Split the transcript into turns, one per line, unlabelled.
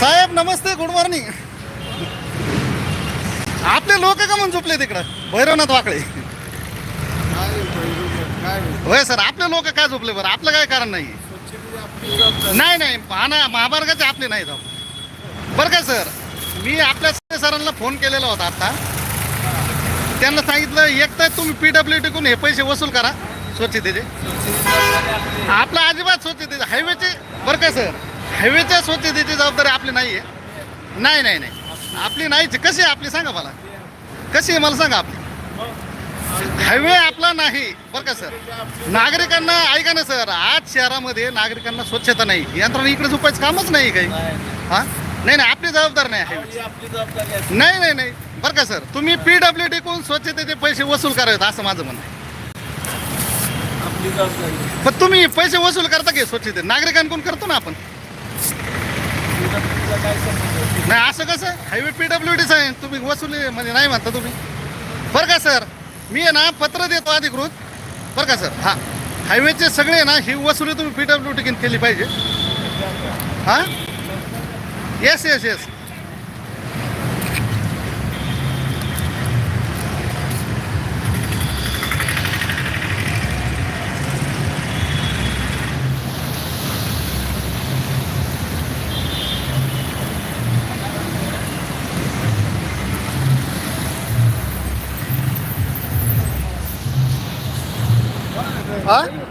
साहेब नमस्ते good morning आपले लोक का म्हणून झोपले तिकडं? भैरवनाथ वाकळे. होय सर आपले लोक काय झोपले बरं? आपलं काय कारण नाही? नाही नाही ना महामार्गाचे आपले नाही जाऊ. बरं काय सर मी आपल्या सरांना फोन केलेला होता आता. त्यांना सांगितलं एक तर तुम्ही पी डब्ल्यू टीकून हे पैसे वसूल करा स्वच्छतेचे. आपला अजिबात स्वच्छतेचे हायवेचे बरं काय सर? हायवेच्या स्वच्छतेची जबाबदारी आपली नाही आहे नाही नाही नाही. आपली नाहीच. कशी आहे आपली? सांगा मला. कशी आहे? मला सांगा आपली. हायवे आपला नाही. बरं का सर? नागरिकांना ऐका ना सर. आज शहरामध्ये नागरिकांना स्वच्छता नाही. यंत्रणा इकडे झोपायचं कामच नाही काही. हा? नाही नाही. आपली जबाबदार नाही हायवे नाही नाही नाही. बरं का सर? तुम्ही पी डब्ल्यू टीकडून स्वच्छतेचे पैसे वसूल करावेत असं माझं म्हणणं आहे. पण तुम्ही पैसे वसूल करता की स्वच्छते? नागरिकांकडून करतो ना आपण. नाही असं कसं? हायवे पी डब्ल्यू डीच आहे. तुम्ही वसुली म्हणजे नाही म्हणता तुम्ही. बरं का सर मी आहे ना पत्र देतो अधिकृत. बरं का सर हां. हायवेचे सगळे ना ही वसुली तुम्ही पी डब्ल्यू डी केली पाहिजे. हां? येस येस येस हां